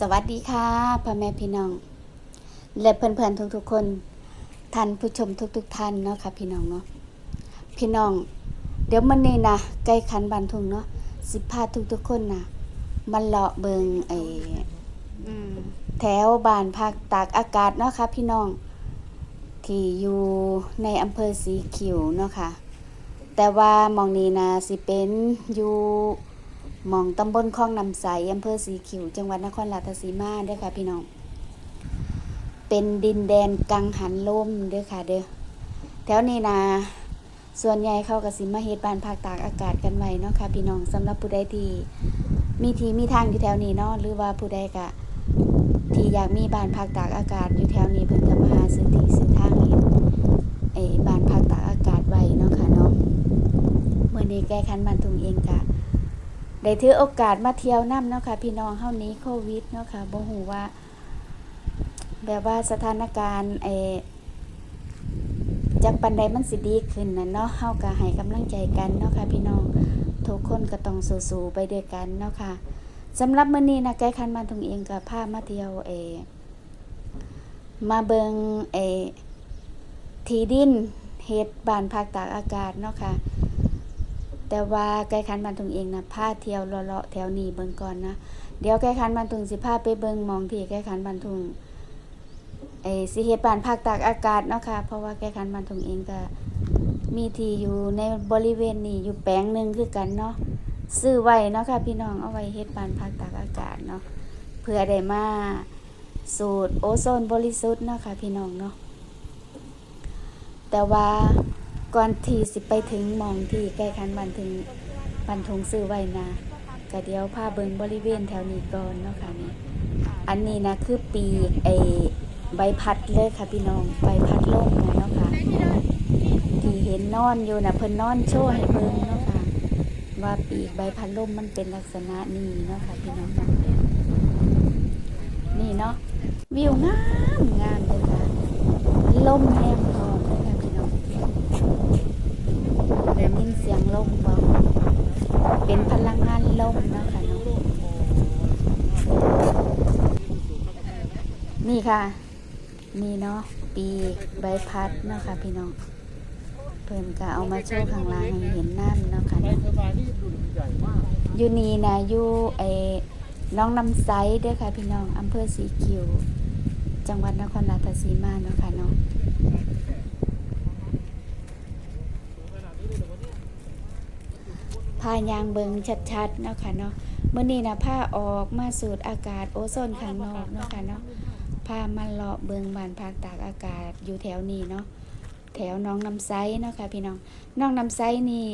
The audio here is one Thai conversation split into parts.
สวัสดีค่ะพ่อแม่พี่น้อง และเพื่อนๆทุกๆคนท่านผู้ชมทุก ๆ ท่านเนาะค่ะพี่น้องเนาะพี่น้อง เดี๋ยวมันนี่นะใกล้คันบันทุงเนาะสิพาทุกๆคนนะมาเลาะเบิงไอแถวบ้านภาคตากอากาศเนาะค่ะพี่น้อง ที่อยู่ในอำเภอสีคิวเนาะค่ะแต่ว่ามองนี้นะสิเป็นอยู่ มองตำบลคลองนำใสอำเภอสีคิว จังหวัดนครราชสีมาเด้อค่ะ พี่น้อง เป็นดินแดนกังหันลมเด้อค่ะ เด้อแถวนี้นะส่วนใหญ่เข้าก็สิมาเฮ็ดบ้านภาคตากอากาศกันไว้เนาะค่ะ พี่น้องสำหรับผู้ใดที่มีทีมีทางอยู่แถวนี้เนาะหรือว่าผู้ใดก็ที่อยากมีบานภาคตากอากาศอยู่แถวนี้เพิ่นก็มาหาซื้อที่ซื้อทางเฮ็ดไอ้บานภาคตากอากาศไว้เนาะค่ะเนาะมื้อนี้แก้คันบานทุงเองก็ ได้ถือโอกาสมาเที่ยวนํเนาะค่ะพี่น้องเฮานี้โควิดเนาะค่ะบ่ฮู้ว่า แบบว่าสถานการณ์ไอจากปันใดมันสิดีขึ้นนะเนาะเฮาก็ให้กำลังใจกันเนาะค่ะพี่น้องทุกคนก็ต้องสู้ๆไปด้วยกันเนาะค่ะสำหรับมื้อนี้นะแก้คันมาตรงเองก็พามาเที่ยวเอมาเบิงเอทีดินเฮ็ดบ้านพักตากอากาศเนาะค่ะ แต่ว่าใกล้คันบ้านตรงเองนะพาเที่ยวเลาะแถวนี้เบิ่งก่อนนะเดี๋ยวใกล้คันบ้านทุงสิพาไปเบิ่งมองที่ใกล้คันบ้านทุงไอ้สิเฮ็ดบ้านภาคตากอากาศเนาะค่ะเพราะว่าแก้คันบ้านทุงเองก็มีที่อยู่ในบริเวณนี้อยู่แปลงหนึ่งคือกันเนาะซื้อไว้เนาะค่ะพี่น้องเอาไว้เฮ็ดบ้านภาคตากอากาศเนาะเพื่อได้มาสูตรโอโซนบริสุทธิ์เนาะค่ะพี่น้องเนาะแต่ว่า ก่อนที่สิไปถึงมองที่ใกล้คันบ้านถึงบ้านทงซื้อไว้นะก็เดี๋ยวพาเบิงบริเวณแถวนี้ก่อนเนาะค่ะนี่อันนี้นะคือปีไอใบพัดเลยค่ะพี่น้องใบพัดล่มนะเนาะค่ะที่เห็นนอนอยู่นะเพิ่นนอนโชว์ให้เบิงเนาะค่ะว่าปีกใบพัดล่มมันเป็นลักษณะนี้เนาะค่ะพี่น้องนี่เนาะวิวงามงามเลยค่ะลมแห้งพร้อมเลยค่ะพี่น้องได้ ยงลมบ่เป็นพลังงานลมนะคะเนาะนี่ค่ะ นี่เนาะปีใบพัดเนาะค่ะพี่น้องเพิ่นก็เอามาโชว์ข้างล่างให้เห็นน้ำเนาะค่ะเนาะอยู่นี่นะอยู่ไอ้น้องน้ำไซเด้อค่ะพี่น้องอำเภอสีคิว จังหวัดนครราชสีมาเนาะค่ะเนาะ พายางเบิงชัดๆเนาะค่ะเนาะเมื่อนี้นะผ้าออกมาสูดอากาศโอโซนข้างนอกเนาะค่ะเนาะผ้ามันเลาะเบิงบานภาคตากอากาศอยู่แถวนี้เนาะแถวน้องน้ำไซเนาะค่ะพี่น้องน้องน้ำไซนี่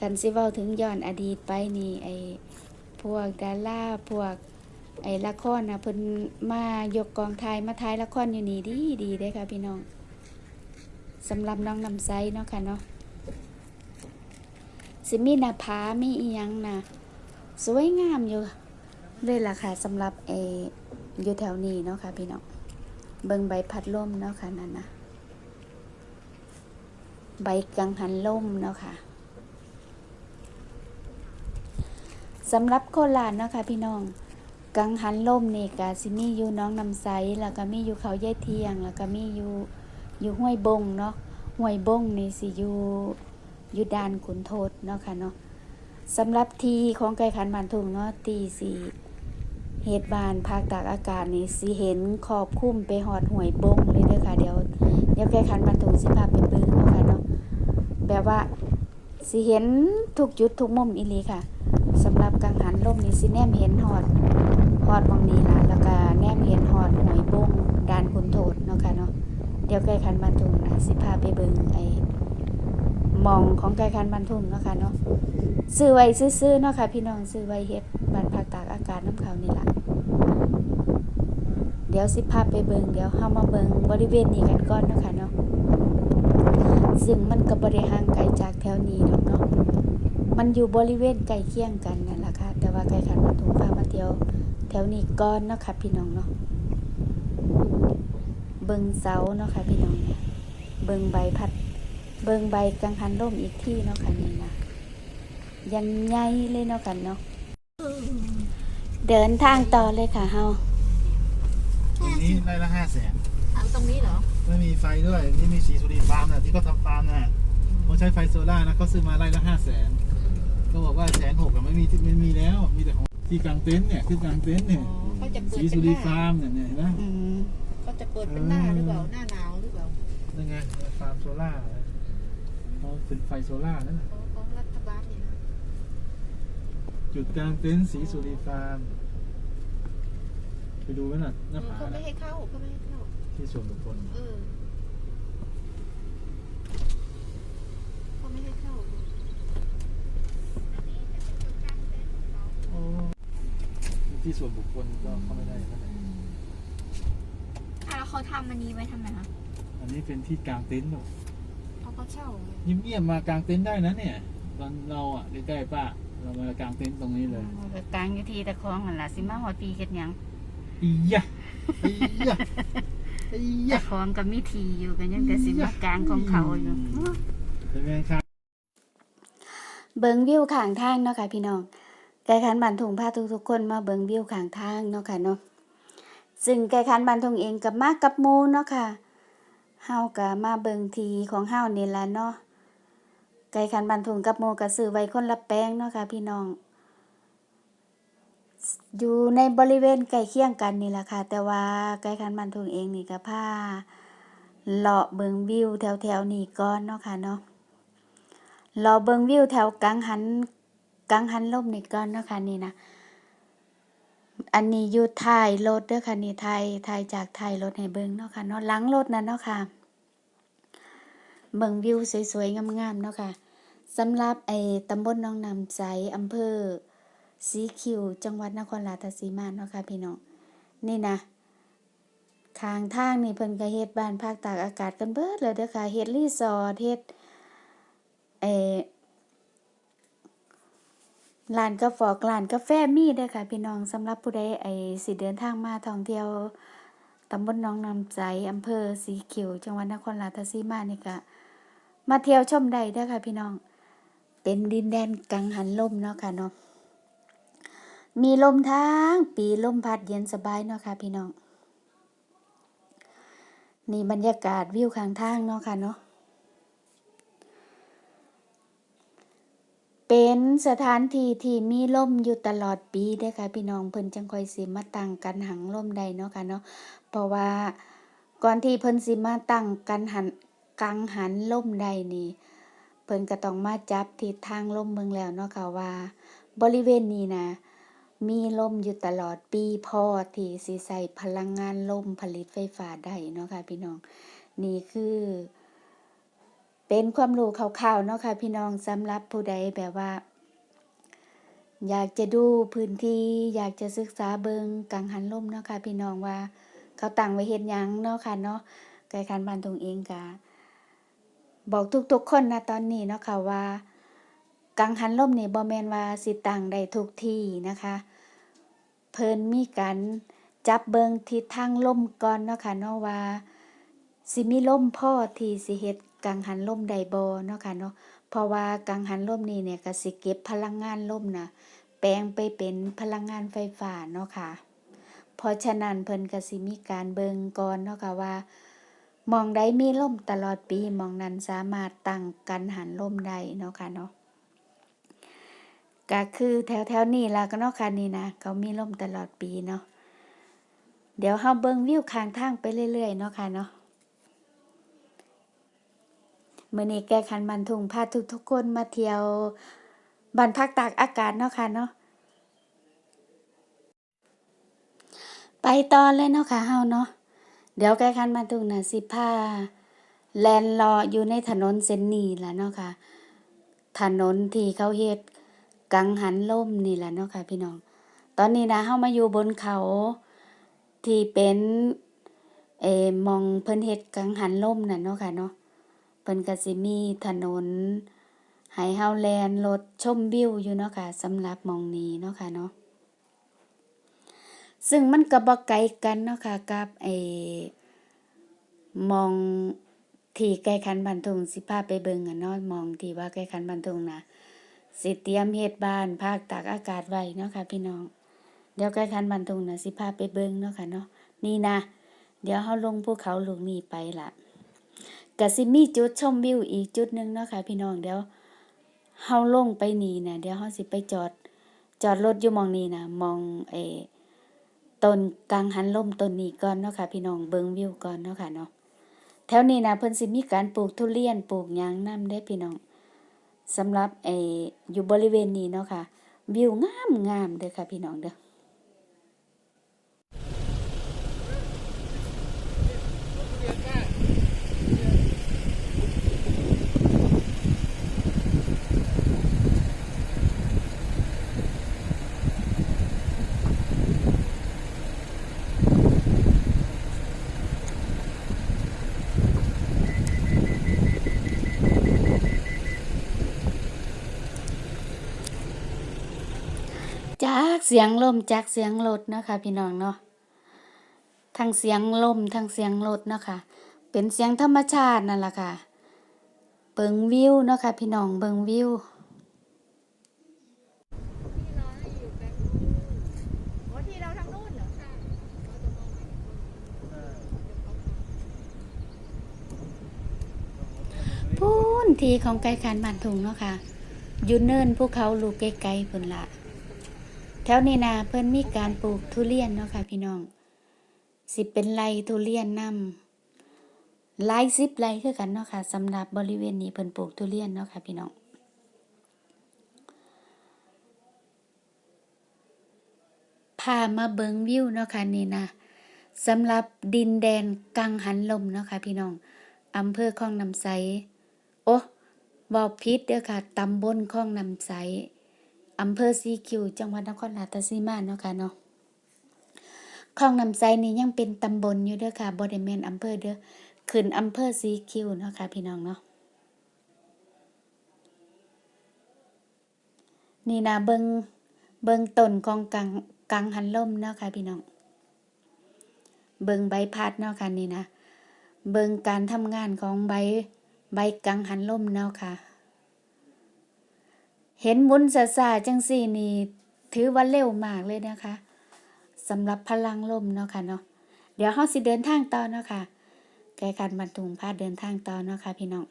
กันสิเว้าถึงย้อนอดีตไปนี่ไอพวกดาราพวกไอละครนะเพิ่นมายกกองถ่ายมาถ่ายละครอยู่นี่ดีดีเด้ค่ะพี่น้องสำหรับน้องน้ำไซเนาะค่ะเนาะ สิมีหน้าผามีอียังนะสวยงามอยู่เลยล่ะค่ะสำหรับเออยู่แถวนี้เนาะค่ะพี่น้องเบิ่งใบพัดลมเนาะค่ะนั่นนะใบกังหันลมเนาะค่ะสำหรับโคราชเนาะค่ะพี่น้อง กังหันลมนี่ก็สิมีอยู่น้องน้ำใสแล้วก็มีอยู่เขายายเทียง แล้วก็มีอยู่อยู่ห้วยบงเนาะห้วยบงนี่สิอยู่ ยู่ด่านขุนโทดเนาะค่ะเนาะสำหรับทีของไก่ขันบานทุงเนาะตีสีเหตุบานภาคตากอากาศนี่สิเห็นขอบคุ้มไปหอดห่วยบงเลยเด้อค่ะ เดี๋ยวเดี๋ยวไก่ขันบานทุงสิพาไปเบิ่งเนาะค่ะเนาะแบบว่าสิเห็นทุกจุดทุกมุมอีลีค่ะสำหรับกังหันลมนี่สิแนมเห็นหอดหอดมองนี้ล่ะแล้วก็แนมเห็นหอดห่วยบงดานคุณโทษเนาะค่ะเนาะเดี๋ยวไก่ขันบานทุงนะสิพาไปเบิ่งไอ้ มองของไก่ขันบานทุงเนาะค่ะเนาะซื้อไว้ซื้อๆเนาะค่ะ พี่น้องซื้อไว้เฮ็ดบ้านพักตากอากาศน้ำเขานี่ละเดี๋ยวสิพาไปเบิงเดี๋ยวเฮามาเบิงบริเวณนี้กันก่อนเนาะค่ะเนาะซึ่งมันก็บ่ได้ห่างไกลจากแถวนี้ดอกเนาะมันอยู่บริเวณใกล้เคียงกันนั่นแหละค่ะ แต่ว่าไกลขันมาถุงพามาเที่ยวแถวนี้ก่อนเนาะค่ะพี่น้องเนาะเบิงเสาเนาะค่ะพี่น้องเนี่ยเบิงใบพัด เบิงใบกังหันร่มอีกที่เนาะค่ะนี่นะยังไงเลยเนาะกันเนาะเดินทางต่อเลยค่ะเฮานี้ไร่ละห้าแสนเอาตรงนี้เหรอไม่มีไฟด้วยนี่มีสีสุรินทร์ฟาร์มนะที่เขาทำฟาร์มนะเขาใช้ไฟโซล่าร์นะเขาซื้อมาไร่ละห้าแสนก็บอกว่าแสนหกไม่มีไม่มีแล้ว มีแต่ของที่กลางเต็นท์เนี่ยคือกลางเต็นท์เนี่ยอ๋อเขาจะเปิดสีเป็นสุหริน้านทร์ฟาร์มเนี่ยเนี่ยเห็นไหมอืมเขาจะเปิดเป็นหน้าหรือเปล่าหน้าหนาวหรือเปล่านั่นไงฟาร์มโซล่า ร์เขาเป็นไฟโซล่าร์นั่นน่ะของของรัฐบาลนี่นะจุดกลางเต็นท์สีสุรินทร์ฟาร์มไปดูไหมน่ะหน้าผาเขาไม่น่ะให้เข้าเขาไม่ให้เข้าที่ส่วนบุคคลเออเขาไม่ให้เข้าโอ้ที่ส่วนบุคคลก็เข้าไม่ได้เท่าไหร่อะแล้วเขาทำอันนี้ไว้ทำไมคะอันนี้เป็นที่กลางเต็นท์หรอก เขาก็เช่าไงเงียบๆมากลางเต็นท์ได้นะเนี่ย ตอนเราอะใกล้ๆป้าเรามากลางเต็นท์ตรงนี้เลยมันก็กลางอยู่ที่ตะคองนั่นล่ะสิมาฮอดปีเฮ็ดหยังอียะอียะอีตะยะคองก็มีทีอยู่ก็ยังแต่สิมากลางของเขาอยู่เป็นไงครับเบิงวิวข้างทางเนาะค่ะพี่น้องไก่ขันบันทุงพาทุกๆคนมาเบิงวิวข้างทางเนาะค่ะเนาะซึ่งไก่ขันบันทุงเองกับมากับหมูเนาะค่ะ เฮาก็มาเบิงทีของเฮานี่ละเนาะ ไก่ขันบันทุงกับหมูก็ซื้อไว้คนละแป้งเนาะค่ะพี่น้อง อยู่ในบริเวณใกล้เคียงกันนี่แหละค่ะ แต่ว่าไก่ขันบันทุงเองนี่ก็พาเลาะเบิงวิวแถวๆนี้ก่อนเนาะค่ะเนาะรอเบิงวิวแถวกังหันกังหันลมนี่ก่อนเนาะค่ะนี่นะ อันนี้อยู่ท้ายรถเด้อค่ะนี่ท้ายท้ายจากท้ายรถให้เบิงเนาะค่ะเนาะหลังรถนั่นเนาะค่ะเบิงวิวสวยๆงามๆเนาะค่ะสำหรับไอ้ตำบลหนองน้ำใจอำเภอสีคิวจังหวัดนครราชสีมาเนาะค่ะพี่น้องนี่นะข้างทางนี่เพิ่นก็เฮ็ดบ้านภาคตากอากาศกันเบิดเลยเด้อค่ะเฮ็ดรีสอร์ทเฮ็ดเอ ร้านกาแฟร้านกาแฟมีเด้อค่ะ พี่น้องสำหรับผู้ใดไอสิเดินทางมาท่องเที่ยวตำบลหนองน้ำใจอำเภอสีเขียวจังหวัดนครราชสีมานี่ก็มาเที่ยวชมได้เด้อค่ะพี่น้อง เป็นดินแดนกังหันลมเนาะค่ะเนาะมีลมทั้งปีลมพัดเย็นสบายเนาะค่ะพี่น้องนี่บรรยากาศวิวข้างทางเนาะค่ะเนาะ เป็นสถานที่ที่มีลมอยู่ตลอดปีเด้ค่ะ พี่น้องเพิ่นจังคอยสิมาตั้งกันหังลมได้เนาะค่ะเนาะเพราะว่าก่อนที่เพิ่นสิมาตั้งกันหันกังหันลมได้นี่ เพิ่นก็ต้องมาจับทิศทางลมเบิ่งแล้วเนาะค่ะว่า บริเวณนี้นะมีลมอยู่ตลอดปีพอที่สิใส่พลังงานลมผลิตไฟฟ้าได้เนาะค่ะพี่น้อง นี่คือ เป็นความรู้คร่าวๆเนาะค่ะพี่น้องสำหรับผู้ใดแบบว่า อยากจะดูพื้นที่อยากจะศึกษาเบิงกังหันลมเนาะค่ะพี่น้องว่า เขาตั้งไว้เฮ็ดหยังเนาะค่ะเนาะไกคันบ้านตรงเองกะบอกทุกๆคนนะตอนนี้เนาะค่ะว่า กังหันลมนี่บ่แมนว่าสิตั้งได้ทุกที่นะคะเพิ่นมีการจับเบิงทิศทางลมก่อนเนาะค่ะเนาะว่า สิมีล่มพ่อที่สิเฮ็ดกังหันลมไดบ่เนาะค่ะเนาะเพราะว่ากังหันลมนี่เนี่ยก็สิเก็บพลังงานลมน่ะแปลงไปเป็นพลังงานไฟฟ้าเนาะค่ะเพราะฉะนั้นเพิ่นก็สิมีการเบิงก่อนเนาะค่ะว่ามองใดมีลมตลอดปีมองนั้นสามารถตั้งกันหันลมได้เนาะค่ะเนาะก็คือแถวๆนี้ล่ะก็เนาะค่ะนี่นะเขามีลมตลอดปีเนาะเดี๋ยวเฮาเบิ่งวิวข้างทางไปเรื่อยๆเนาะค่ะเนาะ มื่อนี้แก้คันบันทุงพาทุกทุกคนมาเที่ยวบ้านพักตากอากาศเนาะค่ะเนาะไปต่อเลยเนาะค่ะเฮาเนาะเดี๋ยวแก้คันบันทุงน่ะสิพาแลนรออยู่ในถนนเส้นนี้ล่ะเนาะค่ะ ถนนที่เขาเฮ็ดกังหันลมนี่แหละเนาะค่ะพี่น้อง ตอนนี้นะเฮามาอยู่บนเขาที่เป็นเอมองเพิ่นเฮ็ดกังหันลมน่ะเนาะค่ะเนาะ พิ่นก็สิมีถนนให้เฮาแลนรถชมวิวอยู่เนาะค่ะสำหรับมองนี้เนาะค่ะเนาะซึ่งมันก็บ่ไกลกันเนาะค่ะกับไอ้มองที่ใกล้คันบันทุงสิพาไปเบิ่งอะเนาะมองที่ว่าใกล้คันบันทุงนะสิเตรียมเฮ็ดบ้านภาคตากอากาศไว้เนาะค่ะพี่น้องเดี๋ยวใกล้คันบันทุงนะสิพาไปเบิ่งเนาะค่ะเนาะนี่นะเดี๋ยวเฮาลงภูเขาลูกนี้ไปล่ะ ก็สิมีจุดชมวิวอีกจุดหนึ่งเนาะค่ะ พี่น้องเดี๋ยวเฮาลงไปนี่นะเดี๋ยวเฮาสิไปจอด จอดรถอยู่มองนี้นะมองเอต้นกังหันลมต้นนี้ก่อนเนาะค่ะ พี่น้องเบิ่งวิวก่อนเนาะค่ะเนาะแถวนี้นะเพิ่นสิมีการปลูกทุเรียนปลูกยางน้ำได้พี่น้องสำหรับไออยู่บริเวณนี้เนาะค่ะ วิวงามงามเด้อค่ะพี่น้องเด้อ จากเสียงลมจากเสียงรถเนาะคะพี่น้องเนาะทั้งเสียงลมทั้งเสียงรถเนาะค่ะ เป็นเสียงธรรมชาตินั่นแหละค่ะ เบิงวิวเนาะค่ะพี่น้องเบิงวิวโอ้ที่เราทางนู้นเหรอพูนทีของไก่คานบ้านทุงเนาะค่ะยูเนินภูเขาลูกไกลๆพุ่นละ ถวนี้นาเพิ่นมีการปลูกทุเรียนเนาะค่ะพี่น้อง สิเป็นไรทุเรียนนำหลายสิบไรคือกันเนาะค่ะสำหรับบริเวณนี้เพิ่นปลูกทุเรียนเนาะค่ะพี่น้องพามาเบิงวิวเนาะค่ะนี่นะสำหรับดินแดนกังหันลมเนาะค่ะพี่น้องอำเภอคลองน้ำใส โอ้บอกพิษเด้อค่ะตำบลคลองน้ำใส อำเภอสีคิว จังหวัดนครราชสีมาเนาะค่ะเนาะคลองนำใสนี่ยังเป็นตำบลอยู่เด้อค่ะบ่ได้แม่นอำเภอเด้อขึ้นอำเภอสีคิวเนาะค่ะพี่น้องเนาะนี่นะเบิงเบิงต้นของกังกังหันลมเนาะค่ะพี่น้อง เบิงใบพัดเนาะค่ะนี่นะ เบิงการทำงานของใบใบกังหันลมเนาะค่ะ เห็นมุนซาซาจังสี่นี่ถือว่าเร็วมากเลยนะคะสำหรับพลังลมเนาะค่ะเนาะเดี๋ยวเฮาสิเดินทางต่อเนาะค่ะแกการบรรทุงพาเดินทางต่อเนาะค่ะพี่น้อง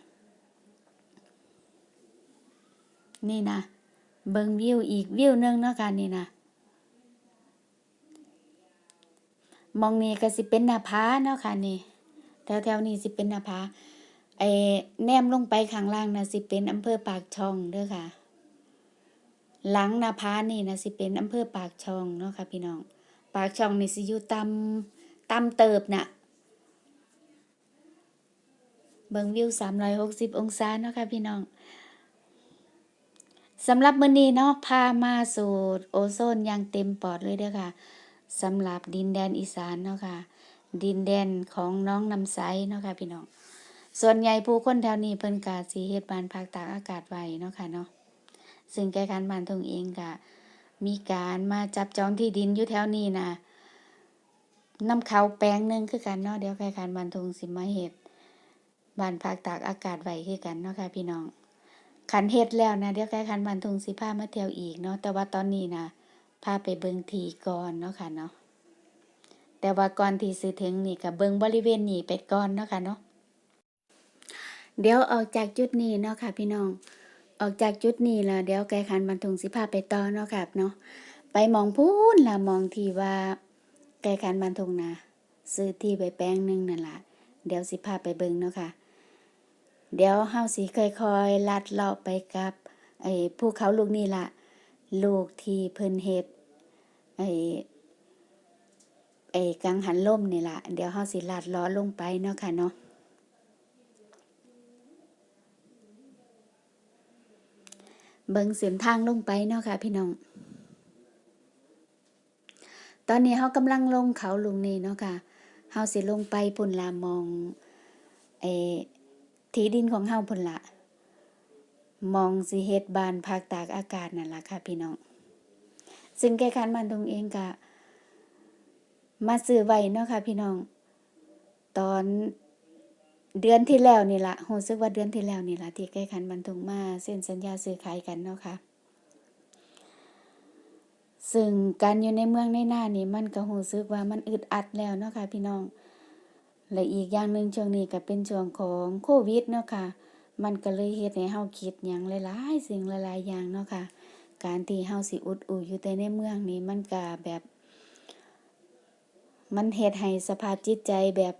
นี่นะเบิงวิวอีกวิวหนึงเนาะค่ะนี่นะมองนี่ก็สิเป็นหน้าผาเนาะค่ะนี่แถวๆนี้สิเป็นหน้าผาไอ้แนมลงไปข้างล่างนะสิเป็นอำเภอปากช่องเด้อค่ะ หลังนาผานี่นะสิเป็นอำเภอปากช่องเนาะค่ะพี่น้อง ปากช่องนี่สิอยู่ตำตำเติบน่ะเบิงวิว360องศาเนาะค่ะพี่น้องสำหรับมื้อนี้เนาะพามาสู่โอโซนอย่างเต็มปอดเลยเด้อค่ะสำหรับดินแดนอีสานเนาะค่ะ ดินแดนของน้องน้ำใสเนาะค่ะพี่น้อง ส่วนใหญ่ผู้คนแถวนี้เพิ่นกาสีเฮ็ดบานพักตากอากาศไว้เนาะค่ะเนาะ ซึ่งแก่การบ้านทงเองก็มีการมาจับจองที่ดินอยู่แถวนี้นะน้ำเขาแปลงหนึงคือกันเนาะเดี๋ยวแก่การบ้านทงสิมาเฮ็ดบ้านพักตากอากาศไว้คือกันเนาะค่ะพี่น้องขันเฮ็ดแล้วนะเดี๋ยวแก่การบ้านทงสิพามาเที่ยวอีกเนาะแต่ว่าตอนนี้นะพาไปเบิงทีก่อนเนาะค่ะเนาะแต่ว่าก่อนที่สิถึงนี่ก็เบิงบริเวณนี้ไปก่อนเนาะค่ะเนาะเดี๋ยวออกจากจุดนี้เนาะค่ะพี่น้อง ออกจากจุดนี้แล้วเดี๋ยวไกคันบรรทุงสิพาไปต่อเนาะค่ะเนาะไปมองพูนล่ะมองที่ว่าไกคันบรรทุงนะซื้อที่ไปแปลงหนึงนั่นละเดี๋ยวสิพาไปเบิงเนาะค่ะ เดี๋ยวเฮาสิค่อยๆลัดเลาะไปกับไอ้ภูเขาลูกนี่ล่ะลูกที่เพิ่นเฮ็ดไอ้ไอ้กังหันลมนี่ล่ะเดี๋ยวเฮาสิลาดล้อลงไปเนาะค่ะเนาะ เบิ่งเส้นทางลงไปเนาะค่ะ พี่น้อง ตอนนี้เฮากำลังลงเขาลุงนี่เนาะค่ะเฮาสิลงไปพุ่นลามองไอ้ที่ดินของเฮาพุ่นละมองสิเฮ็ดบานภาคตากอากาศนั่นล่ะค่ะ พี่น้อง ซึ่งแก่การบ้านตรงเองก็มาซื้อไว้เนาะค่ะ พี่น้อง ตอน เดือนที่แล้วนี่ละรู้สึกว่าเดือนที่แล้วนี่ละที่แก้ขันบรรทุงมาเซ็นสัญญาซื้อขายกันเนาะค่ะซึ่งการอยู่ในเมืองในหน้านี่มันก็รู้สึกว่ามันอึดอัดแล้วเนาะค่ะพี่น้อง และอีกอย่างหนึ่งช่วงนี้ก็เป็นช่วงของโควิดเนาะค่ะ มันก็เลยเฮ็ดให้เฮาคิดหยังหลายๆสิ่งหลายๆอย่างเนาะค่ะ การที่เฮาสิอุดอู่อยู่แต่ในเมืองนี่มันก็แบบ มันเฮ็ดให้สภาพจิตใจแบบ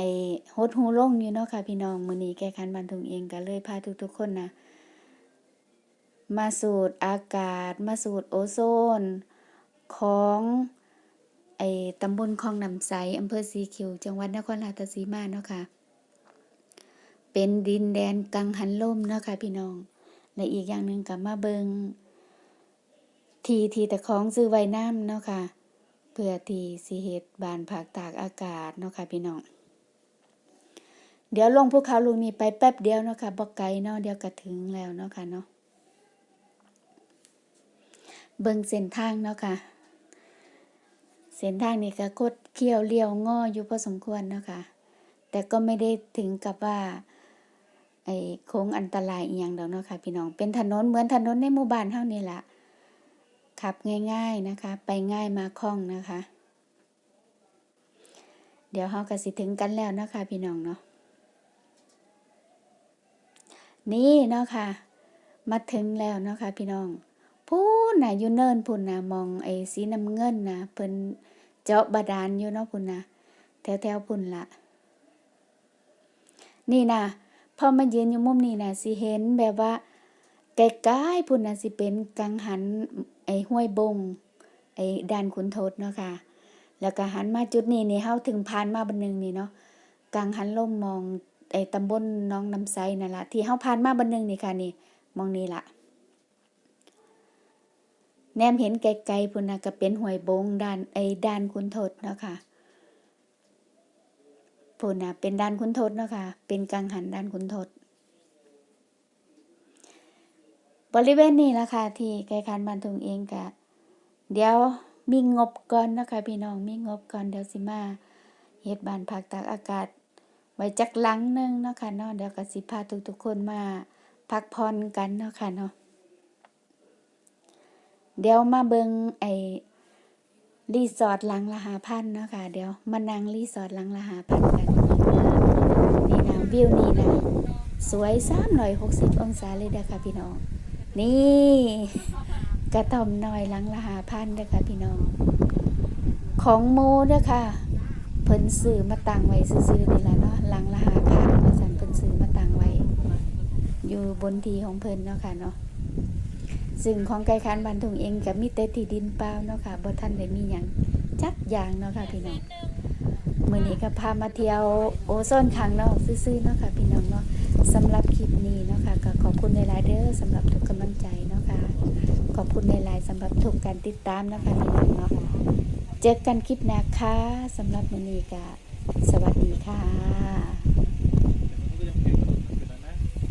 ไอ้หดหู่ลงอยู่เนาะค่ะ พี่น้องมือนี้แก้คันบันทุงเองก็เลยพาทุกๆคนนะมาสูดอากาศ มาสูดโอโซน ของไอ้ตำบลคลองน้ำใสอำเภอสีคิว จังหวัดนครราชสีมาเนาะค่ะ เป็นดินแดนกังหันลมเนาะค่ะพี่น้อง และอีกอย่างหนึ่งก็มาเบิงทีทีตะของซื้อไว้น้ำเนาะค่ะเพื่อที่สิเฮ็ดบานผักตากอากาศเนาะค่ะพี่น้อง เดี๋ยวลงภูเขาลูกนี้ไปแป๊บเดียวเนาะค่ะบ่ไกลเนาะเดี๋ยวก็ถึงแล้วเนาะค่ะเนาะเบิ่งเส้นทางเนาะค่ะ เส้นทางนี่ก็คดเคี้ยวเลี้ยวงออยู่พอสมควรเนาะค่ะ แต่ก็ไม่ได้ถึงกับว่าไอ้โค้งอันตรายอีหยังดอกเนาะค่ะพี่น้องเป็นถนนเหมือนถนนในหมู่บ้านเฮานี่ล่ะขับง่ายๆนะคะ ไปง่ายมาคล่องนะคะ เดี๋ยวเฮาก็สิถึงกันแล้วเนาะคะพี่น้องเนาะ นี่เนาะค่ะ มาถึงแล้วเนาะค่ะพี่น้องพูนน่ะอยู่เนินพุ่นน่ะมองไอ้สีน้ำเงินน่ะเพิ่นเจาะบาดาลอยู่เนาะพุ่นน่ะแถวๆพุ่นละนี่น่ะพอมายืนอยู่มุมนี้น่ะสิเห็นแบบว่าไกลๆพุ่นน่ะสิเป็นกังหันไอ้ห้วยบงไอ้ด่านขุนทดเนาะค่ะ แล้วก็หันมาจุดนี้นี่เฮาถึงผ่านมาบันหนึงนี่เนาะกังหันลมมอง ไอ้ตำบลน้องน้ำไซนั่นละที่เฮาผ่านมาบันหนึงนี่ค่ะนี่มองนี่ละแนมเห็นไกลๆพุ่นนะก็เป็นห้วยบงด้านไอ้ด้านคุณทศเนาะค่ะพุ่นนะเป็นด้านคุณทศเนาะค่ะ เป็นกังหันด้านคุณทศบริเวณนี้ละค่ะที่ไกลคันบ้านทุงเองก็เดี๋ยวมีงบก่อนนะคะพี่น้องมีงบก่อนเดี๋ยวสิมาเฮ็ดบ้านพักตากอากาศ ไว้จักหลังหนึงเนาะค่ะเนาะเดี๋ยวก็สิพาทุกๆคนมาพักผ่อนกันเนาะค่ะเนาะเดี๋ยวมาเบิงไอ้รีสอร์ทหลังละหาพันเนาะค่ะ เดี๋ยวมานั่งรีสอร์ทหลังละหาพันกันนี่นะวิวนี่นะสวยสามร้อยหกสิบองศาเลยเด้อค่ะพี่น้อง นี่กระท่อมหน้อยหลังละหาพันเด้อค่ะพี่น้อง ของโมเด้อค่ะ เพิ่นซื้อมาตั้งไว้ซื่อๆนี่ละเนาะหลังละหาพันว่าซั่นเพิ่นซื้อมาตั้งไว้ อยู่บนทีของเพิ่นเนาะค่ะเนาะซึ่งของไก่คันบันทุงเองก็มีแต่ที่ดินเปล่าเนาะค่ะบ่ทันได้มีหยังจักอย่างเนาะค่ะพี่น้องมื้อนี้ก็พามาเที่ยวโอโซนข้างนอกซื่อๆเนาะค่ะพี่น้องเนาะสำหรับคลิปนี้เนาะค่ะก็ขอบคุณหลายเด้อสำหรับทุกกำลังใจเนาะค่ะขอบคุณในหลายสำหรับทุกการติดตามเนาะค่ะพี่น้องเนาะ เจอกันคลิปหน้าค่ะสำหรับมื้อนี้ก็สวัสดีค่ะ